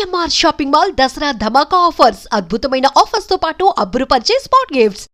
CMR shopping mall Dasara ధమాకా offers అద్భుతమైన ఆఫర్స్తో పాటు అబ్బురుపరిచే spot gifts.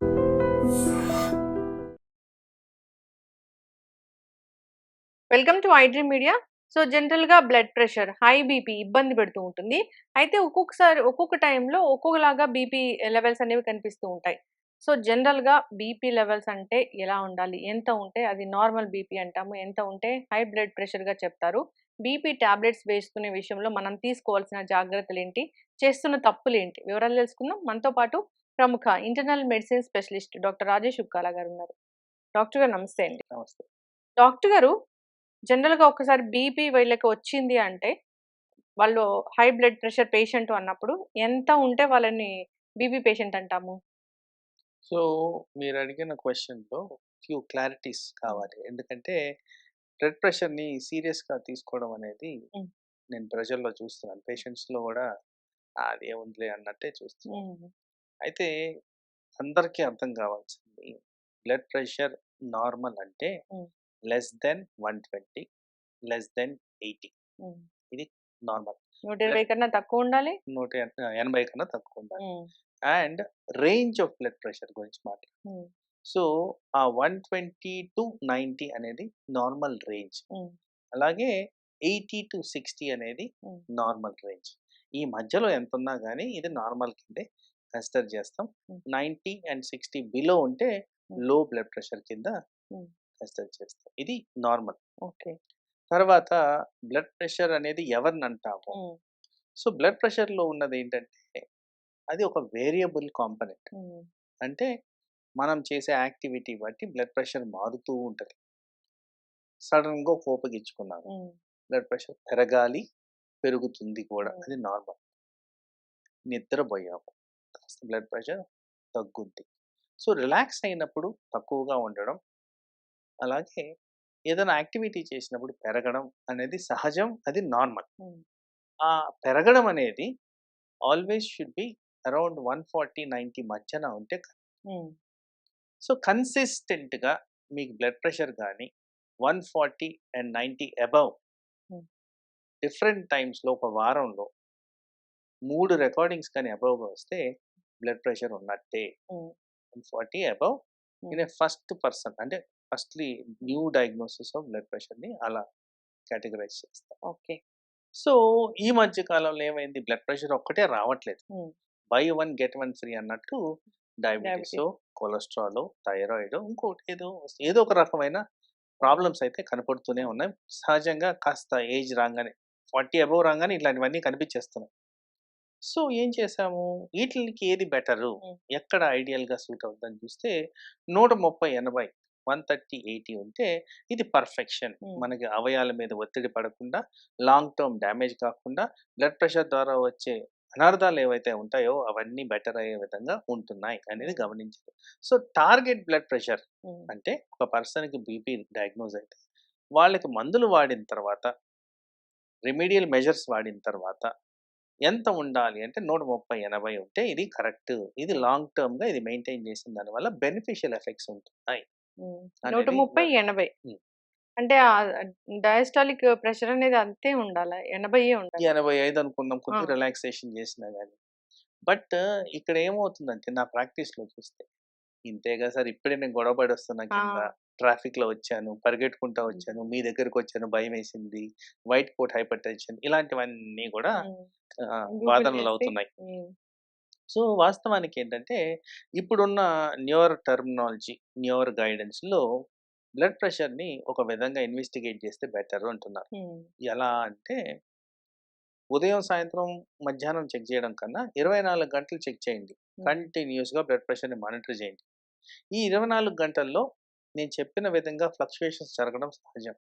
Welcome to iDream media so జనరల్గా బ్లడ్ ప్రెషర్ హై బీపీ ఇబ్బంది పెడుతూ ఉంటుంది. అయితే ఒక్కొక్కసారి ఒక్కొక్క టైంలో ఒక్కొక్కలాగా బీపీ లెవెల్స్ అనేవి కనిపిస్తూ ఉంటాయి. సో జనరల్గా బీపీ లెవెల్స్ అంటే ఎలా ఉండాలి? ఎంత ఉంటే అది నార్మల్ బీపీ అంటాము. ఎంత ఉంటే హై బ్లడ్ ప్రెషర్గా చెప్తారు. బీపీ టాబ్లెట్స్ వేసుకునే విషయంలో మనం తీసుకోవాల్సిన జాగ్రత్తలు ఏంటి చేస్తున్న తప్పులు ఏంటి వివరాలు తెలుసుకుందాం. మనతో పాటు ప్రముఖ internal medicine specialist doctor Rajesh Ukkala గారు ఉన్నారు డాక్టర్ గారు నమస్తే అండి. నమస్తే. డాక్టర్ గారు జనరల్గా ఒకసారి బీపీ వీళ్ళకి వచ్చింది అంటే వాళ్ళు హై బ్లడ్ ప్రెషర్ పేషెంట్ అన్నప్పుడు ఎంత ఉంటే వాళ్ళని బీపీ పేషెంట్ అంటాము? సో మీరు అడిగిన క్వశ్చన్లో ఫ్యూ క్లారిటీస్ కావాలి. ఎందుకంటే బ్లడ్ ప్రెషర్ని సీరియస్గా తీసుకోవడం అనేది. నేను ప్రజల్లో చూస్తున్నాను. పేషెంట్స్లో కూడా "ఆ, అది ఏముందిలే అన్నట్టే చూస్తున్నాను. అయితే అందరికీ అర్థం కావాల్సింది బ్లడ్ ప్రెషర్ నార్మల్ అంటే. Less than one twenty less than eighty. Normal. నూట ఇరవై కన్నా తక్కువ ఉండాలి? నూట ఎన- ఎనభై కన్నా తక్కువ ఉండాలి. And range of blood pressure గురించి మాట్లాడు సో ఆ వన్ ట్వంటీ టు నైంటీ అనేది నార్మల్ రేంజ్. అలాగే ఎయిటీ టు సిక్స్టీ అనేది. Normal range. ఈ మధ్యలో ఎంత ఉన్నా కానీ ఇది నార్మల్ కిందే కన్సిడర్ చేస్తాం. నైంటీ అండ్ సిక్స్టీ బిలో ఉంటే. లో బ్లడ్ ప్రెషర్ కింద. కన్సిడర్ చేస్తాం. ఇది నార్మల్. ఓకే. తర్వాత బ్లడ్ ప్రెషర్ అనేది ఎవరిని అంటాము సో బ్లడ్ ప్రెషర్లో ఉన్నది ఏంటంటే అది ఒక వేరియబుల్ కాంపనెంట్. అంటే మనం చేసే యాక్టివిటీ బట్టి బ్లడ్ ప్రెషర్ మారుతూ ఉంటుంది. సడన్గా కోపగించుకున్నాను బ్లడ్ ప్రెషర్ పెరగాలి పెరుగుతుంది కూడా. అది నార్మల్. నిద్రపోయాము. కాస్త బ్లడ్ ప్రెషర్ తగ్గుద్ది. సో రిలాక్స్ అయినప్పుడు తక్కువగా ఉండడం అలాగే ఏదైనా యాక్టివిటీ చేసినప్పుడు పెరగడం అనేది సహజం అది నార్మల్. ఆ పెరగడం అనేది always should be around one forty ninety మధ్యన ఉంటే సో కన్సిస్టెంట్గా మీకు బ్లడ్ ప్రెషర్ కానీ one forty and ninety above. Different టైమ్స్లో ఒక వారంలో మూడు రికార్డింగ్స్ కానీ అబవ్గా వస్తే బ్లడ్ ప్రెషర్ ఉన్నట్టే. One forty above in a first person అంటే firstly new diagnosis of blood ప్రెషర్ని అలా కేటగరైజ్ చేస్తాం. ఓకే. సో ఈ మధ్య కాలంలో ఏమైంది? బ్లడ్ ప్రెషర్ ఒక్కటే రావట్లేదు. Buy one get one free అన్నట్టు డయాబెటీస్. కొలెస్ట్రాల్ థైరాయిడ్ ఇంకోటి ఏదో ఏదో ఒక రకమైన ప్రాబ్లమ్స్ అయితే కనపడుతూనే ఉన్నాయి సహజంగా కాస్త ఏజ్ రాగానే ఫార్టీ అబవ్ రాగానే ఇట్లాంటివన్నీ కనిపించేస్తున్నాయి సో ఏం చేసాము వీటికి ఏది బెటరు. ఎక్కడ ఐడియల్గా సూట్ అవుతుందని చూస్తే నూట ముప్పై ఎనభై వన్ థర్టీ ఎయిటీ ఉంటే ఇది పర్ఫెక్షన్. మనకి అవయాల మీద ఒత్తిడి పడకుండా లాంగ్ టర్మ్ డ్యామేజ్ కాకుండా బ్లడ్ ప్రెషర్ ద్వారా వచ్చే అనర్థాలు ఏవైతే ఉంటాయో అవన్నీ బెటర్ అయ్యే విధంగా ఉంటున్నాయి అనేది గమనించారు సో టార్గెట్ బ్లడ్ ప్రెషర్ అంటే ఒక పర్సన్కి బీపీ డయాగ్నోజ్ అయితే వాళ్ళకి మందులు వాడిన తర్వాత రెమెడియల్ మెజర్స్ వాడిన తర్వాత ఎంత ఉండాలి అంటే నూట ముప్పై ఎనభై ఉంటే ఇది కరెక్ట్. ఇది లాంగ్ టర్మ్గా ఇది మెయింటైన్ చేసిన దానివల్ల బెనిఫిషియల్ ఎఫెక్ట్స్ ఉంటున్నాయి నూట ముప్పై ఎనభై. అంటే డయాస్టాలిక్ ప్రెషర్ అనేది అంతే ఉండాలి? ఎనభై ఉండాలి? ఎనభై ఐదు అనుకుందాం కొద్దిగా. రిలాక్సేషన్ చేసినా కానీ బట్ ఇక్కడ ఏమవుతుందంటే నా ప్రాక్టీస్లో చూస్తే ఇంతేగా సార్ ఇప్పుడే నేను గొడవపడి వస్తున్నా కింద. ట్రాఫిక్లో వచ్చాను పరిగెట్టుకుంటా వచ్చాను మీ దగ్గరికి వచ్చాను భయం వేసింది వైట్ కోట్ హైపర్ టెన్షన్ ఇలాంటివన్నీ కూడా వాదనలు అవుతున్నాయి. సో వాస్తవానికి ఏంటంటే ఇప్పుడున్న న్యూర్ టర్మినాలజీ న్యూర్ గైడెన్స్లో బ్లడ్ ప్రెషర్ని ఒక విధంగా ఇన్వెస్టిగేట్ చేస్తే బెటర్ అంటున్నారు. ఎలా అంటే ఉదయం సాయంత్రం మధ్యాహ్నం చెక్ చేయడం కన్నా ఇరవై నాలుగు గంటలు చెక్ చేయండి. కంటిన్యూస్గా బ్లడ్ ప్రెషర్ని మానిటర్ చేయండి. ఈ ఇరవై నాలుగు గంటల్లో నేను చెప్పిన విధంగా ఫ్లక్చుయేషన్స్ జరగడం సహజం.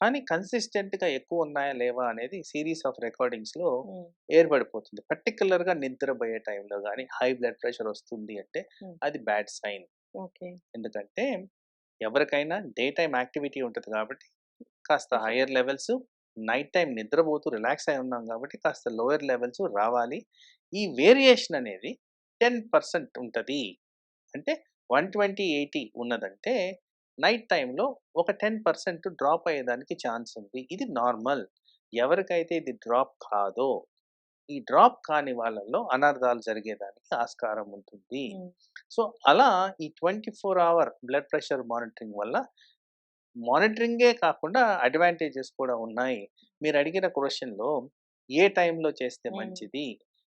కానీ కన్సిస్టెంట్గా ఎక్కువ ఉన్నాయా లేవా అనేది సిరీస్ ఆఫ్ రికార్డింగ్స్లో ఏర్పడిపోతుంది. పర్టికులర్గా నిద్రపోయే టైంలో కానీ హై బ్లడ్ ప్రెషర్ వస్తుంది అంటే. అది బ్యాడ్ సైన్ ఓకే. ఎందుకంటే ఎవరికైనా డే టైం యాక్టివిటీ ఉంటుంది కాబట్టి కాస్త. హయ్యర్ లెవెల్స్ నైట్ టైం నిద్రపోతూ రిలాక్స్ అయి ఉన్నాం కాబట్టి కాస్త లోయర్ లెవెల్స్ రావాలి. ఈ వేరియేషన్ అనేది టెన్ పర్సెంట్ ఉంటుంది. అంటే వన్ ట్వంటీ ఎయిటీ ఉన్నదంటే నైట్ టైంలో ఒక టెన్ పర్సెంట్ డ్రాప్ అయ్యేదానికి ఛాన్స్ ఉంది. ఇది నార్మల్. ఎవరికైతే ఇది డ్రాప్ కాదో ఈ డ్రాప్ కాని వాళ్ళల్లో అనర్థాలు జరిగేదానికి ఆస్కారం ఉంటుంది. సో అలా ఈ twenty four hour blood pressure monitoring వల్ల మానిటరింగే కాకుండా అడ్వాంటేజెస్ కూడా ఉన్నాయి. మీరు అడిగిన క్వశ్చన్లో ఏ టైంలో చేస్తే. మంచిది?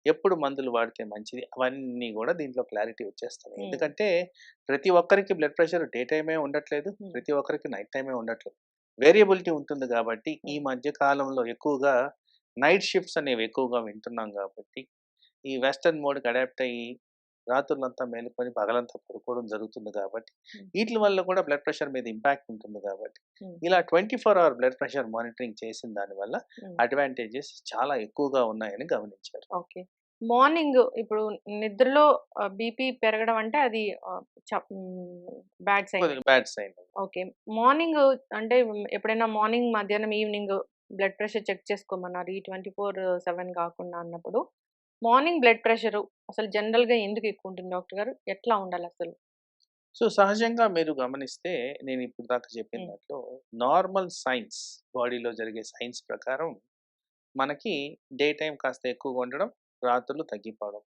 ఎప్పుడు మందులు వాడితే మంచిది? అవన్నీ కూడా దీంట్లో క్లారిటీ వచ్చేస్తాయి. ఎందుకంటే ప్రతి ఒక్కరికి బ్లడ్ ప్రెషర్ డే టైమే ఉండట్లేదు. ప్రతి ఒక్కరికి నైట్ టైమే ఉండట్లేదు. వేరియబిలిటీ ఉంటుంది కాబట్టి ఈ మధ్య కాలంలో ఎక్కువగా నైట్ షిఫ్ట్స్ అనేవి ఎక్కువగా వింటున్నాం కాబట్టి ఈ వెస్టర్న్ మోడ్కి అడాప్ట్ అయ్యి రాత్రులంతా మేలుకొని పగలంతా పడుకోవడం జరుగుతుంది కాబట్టి. వీటి వల్ల కూడా బ్లడ్ ప్రెషర్ మీద ఇంపాక్ట్ ఉంటుంది కాబట్టి. ఇలా twenty four hour blood pressure monitoring చేసిన దానివల్ల ఉమ్. అడ్వాంటేజెస్ చాలా ఎక్కువగా ఉన్నాయని గమనించారు. ఓకే. మార్నింగ్ ఇప్పుడు నిద్రలో బీపీ పెరగడం అంటే అది bad sign bad sign okay. Morning అంటే ఎప్పుడైనా మార్నింగ్ మధ్యాహ్నం ఈవినింగ్ బ్లడ్ ప్రెషర్ చెక్ చేసుకోమన్నారు. ఈ ట్వంటీ ఫోర్ సెవెన్ కాకుండా అన్నప్పుడు. మార్నింగ్ బ్లడ్ ప్రెషర్ అసలు జనరల్గా ఎందుకు ఎక్కువ ఉంటుంది డాక్టర్ గారు? ఎట్లా ఉండాలి అసలు? సో సహజంగా మీరు గమనిస్తే నేను ఇప్పుడు దాకా చెప్పిన. దాంట్లో నార్మల్ సైన్స్ బాడీలో జరిగే సైన్స్ ప్రకారం మనకి డే టైం కాస్త ఎక్కువగా ఉండడం రాత్రులు తగ్గిపోవడం.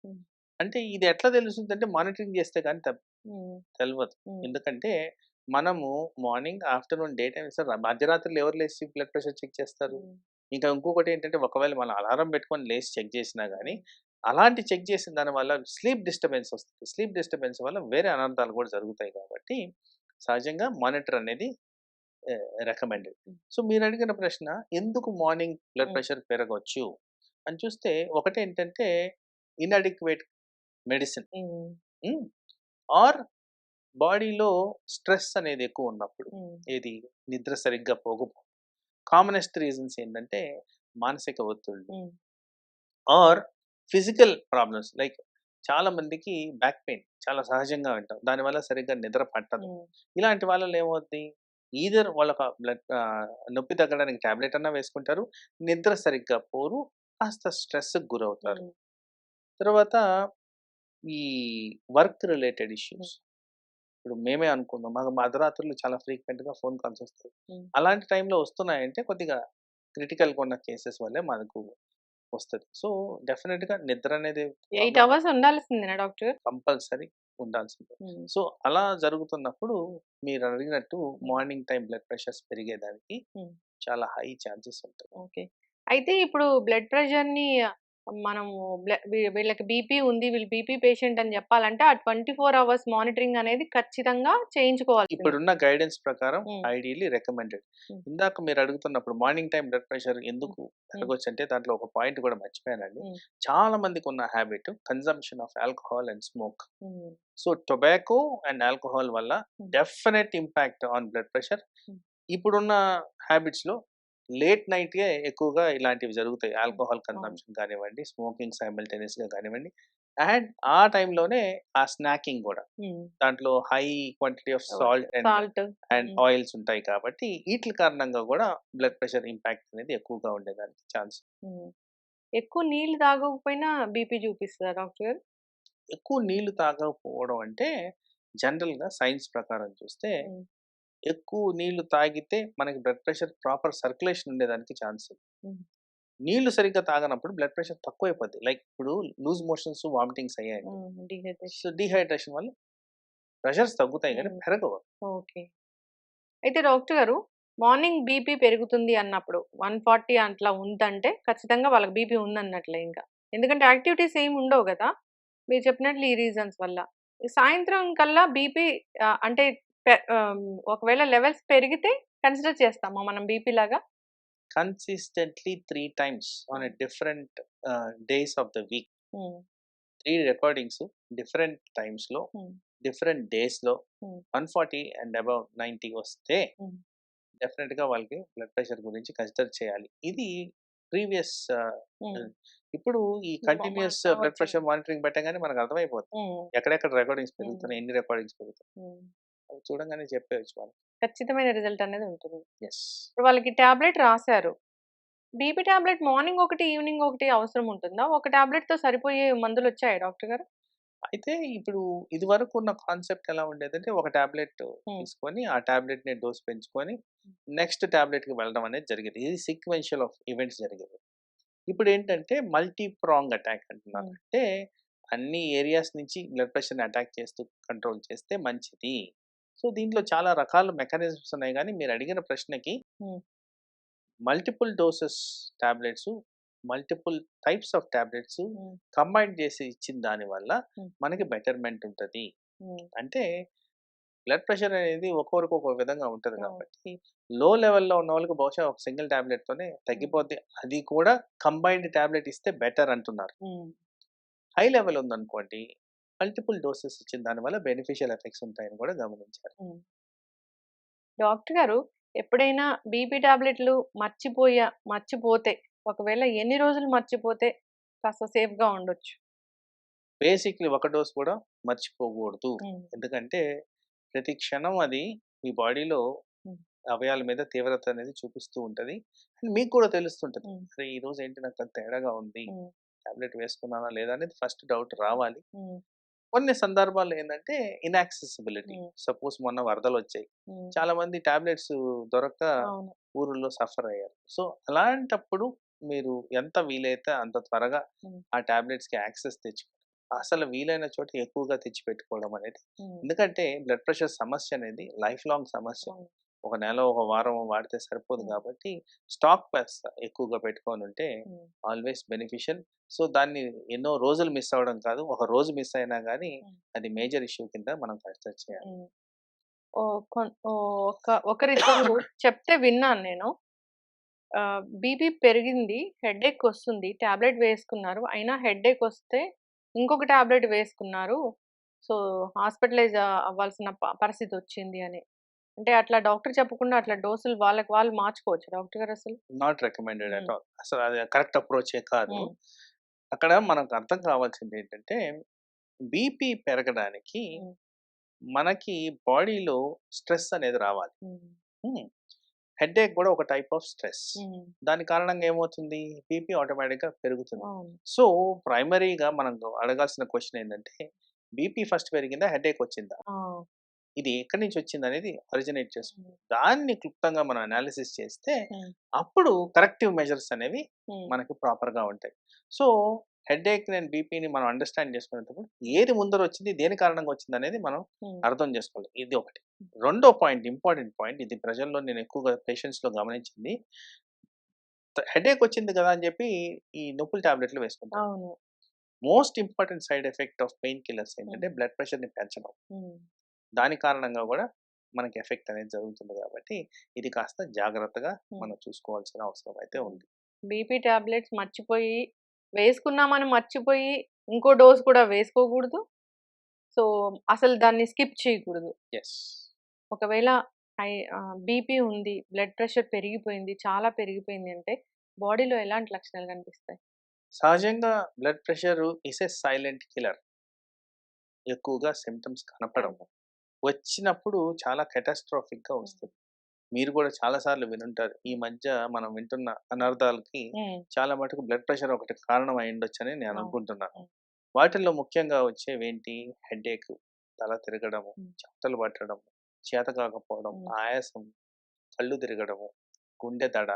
అంటే ఇది ఎట్లా తెలుస్తుంది అంటే మానిటరింగ్ చేస్తే కానీ తెలియదు ఎందుకంటే మనము morning afternoon day time sir మధ్యరాత్రులు ఎవరు లేచి బ్లడ్ ప్రెషర్ చెక్ చేస్తారు? ఇంకా ఇంకొకటి ఏంటంటే ఒకవేళ మనం అలారం పెట్టుకొని లేచి చెక్ చేసినా కానీ అలాంటి చెక్ చేసిన దాని వల్ల స్లీప్ డిస్టర్బెన్స్ వస్తుంది. స్లీప్ డిస్టర్బెన్స్ వల్ల వేరే అనర్థాలు కూడా జరుగుతాయి కాబట్టి సహజంగా మానిటర్ అనేది రికమెండెడ్. సో మీరు అడిగిన ప్రశ్న ఎందుకు మార్నింగ్ బ్లడ్. ప్రెషర్ పెరగవచ్చు అని చూస్తే ఒకటి ఏంటంటే ఇన్అడిక్వేట్ మెడిసిన్. ఆర్ బాడీలో స్ట్రెస్ అనేది ఎక్కువ ఉన్నప్పుడు ఏది? నిద్ర సరిగ్గా పోకపోవడం. కామనెస్ట్ రీజన్స్ ఏంటంటే మానసిక ఒత్తిళ్ళు. Are physical problems. లైక్ చాలా మందికి బ్యాక్ పెయిన్ చాలా సహజంగా వింటాం. దానివల్ల సరిగ్గా నిద్ర పట్టదు. ఇలాంటి వాళ్ళలో ఏమవుద్ది? ఈధర్ వాళ్ళకి బ్లడ్ నొప్పి తగ్గడానికి టాబ్లెట్ అన్నా వేసుకుంటారు. నిద్ర సరిగ్గా పోరు. కాస్త స్ట్రెస్కి గురవుతారు. తర్వాత ఈ వర్క్ రిలేటెడ్ ఇష్యూస్. ఇప్పుడు మేమే అనుకుందాం. మాకు మధ్యరాత్రులు చాలా ఫ్రీక్వెంట్గా ఫోన్ కాల్స్ వస్తాయి. అలాంటి టైంలో వస్తున్నాయంటే కొద్దిగా క్రిటికల్గా ఉన్న కేసెస్ వల్లే మనకు వస్తుంది. సో డెఫినెట్గా నిద్ర అనేది ఎయిట్ అవర్స్ ఉండాల్సిందేనా డాక్టర్? కంపల్సరీ ఉండాల్సిందే. సో అలా జరుగుతున్నప్పుడు మీరు అడిగినట్టు మార్నింగ్ టైం బ్లడ్ ప్రెషర్స్ పెరిగేదానికి. చాలా హై ఛాన్సెస్ ఉంటాయి. ఓకే. అయితే ఇప్పుడు బ్లడ్ ప్రెషర్ని మనము వీళ్ళకి బీపీ ఉంది వీళ్ళు బీపీ పేషెంట్ అని చెప్పాలంటే ఆ ట్వంటీ ఫోర్ అవర్స్ మానిటరింగ్ అనేది ఖచ్చితంగా చేయించుకోవాలి ఇప్పుడున్న గైడెన్స్ ప్రకారం. Ideally recommended. ఇందాక మీరు అడుగుతున్నప్పుడు మార్నింగ్ టైం బ్లడ్ ప్రెషర్ ఎందుకు పెరగొచ్చు అంటే దాంట్లో ఒక పాయింట్ కూడా మర్చిపోయానండి. చాలా మందికి ఉన్న habit consumption of alcohol and smoke so tobacco and alcohol వల్ల. Definite impact on blood pressure. ఇప్పుడున్న హ్యాబిట్స్లో లేట్ నైట్గా ఎక్కువగా ఇలాంటివి జరుగుతాయి. ఆల్కహాల్ కన్సంప్షన్ కానివ్వండి స్మోకింగ్ సైమల్టేనియస్గా కానివ్వండి. అండ్ ఆ టైంలోనే ఆ స్నాకింగ్ కూడా. దాంట్లో high quantity of salt and salt. And oils ఉంటాయి కాబట్టి వీటి కారణంగా కూడా బ్లడ్ ప్రెషర్ ఇంపాక్ట్ అనేది ఎక్కువగా ఉండేదానికి ఛాన్స్. ఎక్కువ నీళ్ళు తాగకపోయినా బీపీ చూపిస్తుందా డాక్టర్? ఎక్కువ నీళ్ళు తాగకపోవడం అంటే జనరల్గా సైన్స్ ప్రకారం చూస్తే. ఎక్కువ నీళ్ళు తాగితే మనకి బ్లడ్ ప్రెషర్ ప్రాపర్ సర్క్యులేషన్ ఉండేదానికి ఛాన్స్. నీళ్ళు సరిగ్గా తాగనప్పుడు బ్లడ్ ప్రెషర్ తక్కువ అయిపోద్ది లైక్ ఇప్పుడు లూజ్ మోషన్స్ వామిటింగ్స్ అయ్యాయి సో డిహైడ్రేషన్ వల్ల ప్రెషర్స్ తగ్గుతాయి కానీ. పెరగవు. ఓకే. అయితే డాక్టర్ గారు మార్నింగ్ బీపీ పెరుగుతుంది అన్నప్పుడు వన్ ఫార్టీ అట్లా ఉందంటే ఖచ్చితంగా వాళ్ళకి బీపీ ఉందన్నట్లే ఇంకా. ఎందుకంటే యాక్టివిటీస్ ఏమి ఉండవు కదా. మీరు చెప్పినట్లు ఈ రీజన్స్ వల్ల. సాయంత్రం కల్లా బీపీ అంటే ఒకవేళ లెవెల్స్ పెరిగితే కన్సిడర్ చేస్తామా మనం బీపీ లాగా? Consistently three times on a different days of the week three recordings different టైమ్స్లో. డిఫరెంట్ డేస్లో. One forty and above ninety వస్తే. డెఫినెట్గా వాళ్ళకి బ్లడ్ ప్రెషర్ గురించి కన్సిడర్ చేయాలి. ఇది ప్రీవియస్ ఉమ్, ఇప్పుడు ఈ కంటిన్యూస్ బ్లడ్ ప్రెషర్ మానిటరింగ్ పెట్టగానే మనకు అర్థమైపోతుంది. ఎక్కడెక్కడ రికార్డింగ్స్ పెరుగుతున్నాయి ఎన్ని రికార్డింగ్స్ పెరుగుతున్నాయి. చూడంగానే చెప్పేయచ్చు మనం ఖచ్చితమైన రిజల్ట్ అనేది ఉంటుంది. ఎస్ ఇప్పుడు వాళ్ళకి టాబ్లెట్ రాశారు. బీపీ టాబ్లెట్ మార్నింగ్ ఒకటి ఈవినింగ్ ఒకటి అవసరం ఉంటుందా? ఒక టాబ్లెట్తో సరిపోయే మందులు వచ్చాయి డాక్టర్ గారు? అయితే ఇప్పుడు ఇది వరకు ఉన్న కాన్సెప్ట్ ఎలా ఉండేదంటే ఒక టాబ్లెట్ తీసుకొని ఆ టాబ్లెట్ని డోస్ పెంచుకొని నెక్స్ట్ టాబ్లెట్కి వెళ్ళడం అనేది జరిగేది. ఇది సీక్వెన్షియల్ ఆఫ్ ఈవెంట్స్ జరిగేది. ఇప్పుడు ఏంటంటే మల్టీ ప్రాంగ్ అటాక్ అంటున్నారు. అంటే అన్ని ఏరియాస్ నుంచి బ్లడ్ ప్రెషర్ని అటాక్ చేస్తూ కంట్రోల్ చేస్తే మంచిది. సో దీంట్లో చాలా రకాల మెకానిజమ్స్ ఉన్నాయి కానీ మీరు అడిగిన ప్రశ్నకి. Multiple doses tablets multiple types of tablets Hmm. Combine చేసి ఇచ్చిన దాని వల్ల Hmm. మనకి బెటర్మెంట్ ఉంటుంది అంటే బ్లడ్ ప్రెషర్ అనేది ఒక్కొక్కరికి ఒక్కొక్క విధంగా ఉంటుంది. కాబట్టి లో లెవెల్లో ఉన్న వాళ్ళకి బహుశా ఒక సింగిల్ తోనే తగ్గిపోద్ది అది కూడా కంబైన్డ్ టాబ్లెట్ ఇస్తే బెటర్ అంటున్నారు హై లెవెల్ ఉందనుకోండి మల్టిపుల్ డోసెస్ ఇచ్చిన దానివల్ల బెనిఫిషియల్ ఎఫెక్ట్స్ ఉంటాయని కూడా గమనించారు. డాక్టర్ గారు ఎప్పుడైనా బీపీ టాబ్లెట్లు మర్చిపోయా మర్చిపోతే ఒకవేళ ఎన్ని రోజులు మర్చిపోతే కాస్త సేఫ్గా ఉండొచ్చు? బేసిక్లీ ఒక డోస్ కూడా మర్చిపోకూడదు. ఎందుకంటే ప్రతి క్షణం అది మీ బాడీలో. అవయాల మీద తీవ్రత అనేది చూపిస్తూ ఉంటది. అండ్ మీకు కూడా తెలుస్తుంటది. అరే ఈ రోజు ఏంటి నాకు తేడాగా ఉంది? టాబ్లెట్ వేసుకున్నానా లేదా? అనేది ఫస్ట్ డౌట్ రావాలి. కొన్ని సందర్భాల్లో ఏంటంటే ఇన్యాక్సెసిబిలిటీ. సపోజ్ మొన్న వరదలు వచ్చాయి. చాలా మంది టాబ్లెట్స్ దొరక్క అవును ఊరుల్లో సఫర్ అయ్యారు సో అలాంటప్పుడు మీరు ఎంత వీలైతే అంత త్వరగా. ఆ టాబ్లెట్స్కి యాక్సెస్ తెచ్చుకోండి అసలు వీలైన చోట ఎక్కువగా తెచ్చి పెట్టుకోవడం అనేది ఎందుకంటే బ్లడ్ ప్రెషర్ సమస్య అనేది లైఫ్ లాంగ్ సమస్య. ఒక నెల ఒక వారం వాడితే సరిపోదు. కాబట్టి స్టాక్ ప్లస్ ఎక్కువగా పెట్టుకొని ఉంటే ఆల్వేస్ బెనిఫిషియల్. సో దాన్ని ఎన్నో రోజులు మిస్ అవ్వడం కాదు. ఒక రోజు మిస్ అయినా కానీ. అది మేజర్ ఇష్యూ కింద మనం కన్సిడర్ చేయాలి. ఉమ్. ఓ కొన్- ఓ ఒక ఒకరిద్దరు చెప్తే విన్నాను నేను. బీపీ పెరిగింది హెడేక్ వస్తుంది టాబ్లెట్ వేసుకున్నారు. అయినా హెడేక్ వస్తే ఇంకొక టాబ్లెట్ వేసుకున్నారు. సో హాస్పిటలైజ్ అవ్వాల్సిన పరిస్థితి వచ్చింది అని. అంటే అట్లా డాక్టర్ చెప్పకుండా అట్లా డోసులు వాళ్ళకి వాళ్ళు మార్చుకోవచ్చు డాక్టర్ గారు అసలు? Not recommended at. ఆల్. అసలు అది కరెక్ట్ అప్రోచే కాదు. అక్కడ మనకు అర్థం కావాల్సింది ఏంటంటే బీపీ పెరగడానికి. మనకి బాడీలో స్ట్రెస్ అనేది రావాలి. హెడేక్ కూడా ఒక టైప్ ఆఫ్ స్ట్రెస్. దాని కారణంగా ఏమవుతుంది? బీపీ ఆటోమేటిక్గా పెరుగుతుంది. అవును. సో ప్రైమరీగా మనం అడగాల్సిన క్వశ్చన్ ఏంటంటే బీపీ ఫస్ట్ పెరిగిందా? హెడేక్ వచ్చిందా? ఇది ఎక్కడి నుంచి వచ్చింది అనేది ఒరిజినేట్ చేస్తుంది దాన్ని క్లుప్తంగా మనం అనాలిసిస్ చేస్తే. అప్పుడు కరెక్టివ్ మెజర్స్ అనేవి మనకి ప్రాపర్గా ఉంటాయి. సో హెడేక్ అండ్ బీపీని మనం అండర్స్టాండ్ చేసుకునేటప్పుడు ఏది ముందర వచ్చింది దేని కారణంగా వచ్చింది అనేది మనం అర్థం చేసుకోవాలి. ఇది ఒకటి. రెండో పాయింట్ ఇంపార్టెంట్ పాయింట్ ఇది ప్రజల్లో నేను ఎక్కువగా పేషెంట్స్లో గమనించింది. హెడేక్ వచ్చింది కదా అని చెప్పి ఈ నొప్పుల టాబ్లెట్లు వేసుకుంటాం. Most important side effect of pain killers ఏంటంటే. బ్లడ్ ప్రెషర్ని పెంచడం. దాని కారణంగా కూడా మనకి ఎఫెక్ట్ అనేది జరుగుతుంది కాబట్టి ఇది కాస్త జాగ్రత్తగా. మనం చూసుకోవాల్సిన అవసరం అయితే ఉంది. బీపీ టాబ్లెట్స్ మర్చిపోయి వేసుకున్నామని మర్చిపోయి ఇంకో డోస్ కూడా వేసుకోకూడదు. సో అసలు దాన్ని స్కిప్ చేయకూడదు. ఎస్ ఒకవేళ హై బీపీ ఉంది బ్లడ్ ప్రెషర్ పెరిగిపోయింది చాలా పెరిగిపోయింది అంటే బాడీలో ఎలాంటి లక్షణాలు కనిపిస్తాయి? సహజంగా blood pressure is a silent killer. ఎక్కువగా సిమ్టమ్స్ కనపడం వచ్చినప్పుడు చాలా catastrophic గా వస్తుంది మీరు కూడా చాలా సార్లు వినుంటారు ఈ మధ్య మనం వింటున్న అనర్థాలకి చాలా మటుకు బ్లడ్ ప్రెషర్ ఒకటి కారణం అయి ఉండొచ్చని నేను అవును. అనుకుంటున్నాను. వాటిల్లో ముఖ్యంగా వచ్చేవి ఏంటి హెడేక్ తల తిరగడము. చెమటలు పట్టడం చేత కాకపోవడం. ఆయాసం కళ్ళు తిరగడము గుండె దడ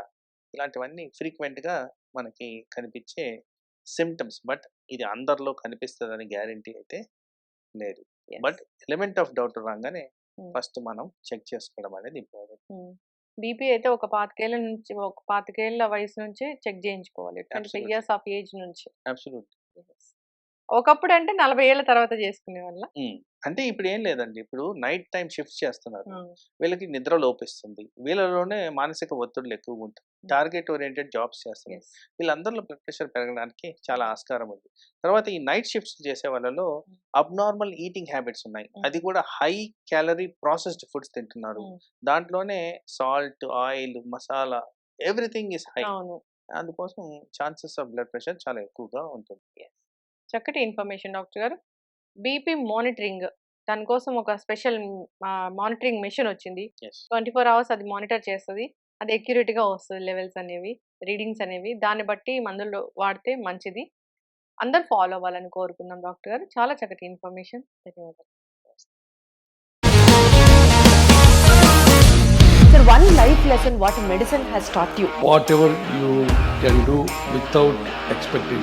ఇలాంటివన్నీ frequent గా మనకి కనిపించే సిమ్టమ్స్ బట్ ఇది అందరిలో కనిపిస్తుందని గ్యారంటీ అయితే లేదు. బట్ ఎలిమెంట్ ఆఫ్ డౌట్ రాగానే ఫస్ట్ మనం చెక్ చేసుకోవడం అనేది ఇంపార్టెంట్. బీపీ అయితే ఒక పాతికేళ్ళ నుంచి ఒక పాతికేళ్ళ వయసు నుంచి చెక్ చేయించుకోవాలి. ట్వంటీ. ఇయర్స్ ఆఫ్ ఏజ్ నుంచి. అబ్సల్యూట్ ఒకప్పుడు అంటే నలభై ఏళ్ళ తర్వాత చేసుకునే వల్ల అంటే ఇప్పుడు ఏం లేదండి. ఇప్పుడు నైట్ టైం షిఫ్ట్ చేస్తున్నారు. వీళ్ళకి నిద్ర లోపిస్తుంది. వీళ్ళలోనే మానసిక ఒత్తిడులు ఎక్కువగా ఉంటాయి. టార్గెట్ ఓరియంటెడ్ జాబ్స్ చేస్తున్నారు. వీళ్ళందరిలో బ్లడ్ ప్రెషర్ పెరగడానికి చాలా ఆస్కారం ఉంది. తర్వాత ఈ నైట్ షిఫ్ట్స్ చేసే వాళ్ళలో అబ్నార్మల్ ఈటింగ్ హ్యాబిట్స్ ఉన్నాయి. అది కూడా హై క్యాలరీ ప్రాసెస్డ్ ఫుడ్స్ తింటున్నారు. దాంట్లోనే salt oil masala everything is high. అందుకోసం ఛాన్సెస్ ఆఫ్ బ్లడ్ ప్రెషర్ చాలా ఎక్కువగా ఉంటుంది. చక్కటి ఇన్ఫర్మేషన్ డాక్టర్ గారు. బీపీ మానిటరింగ్ దానికోసం ఒక స్పెషల్ మానిటరింగ్ మెషిన్ వచ్చింది. ట్వంటీ ఫోర్ అవర్స్ అది మానిటర్ చేస్తుంది. అది accurate గా వస్తుంది లెవెల్స్ అనేవి రీడింగ్స్ అనేవి. దాన్ని బట్టి మందులు వాడితే మంచిది. అందరు ఫాలో అవ్వాలని కోరుకుందాం డాక్టర్ గారు. చాలా చక్కటి ఇన్ఫర్మేషన్. ధన్యవాదాలు. So Sir, one life lesson what medicine has taught you. whatever you can do without expecting.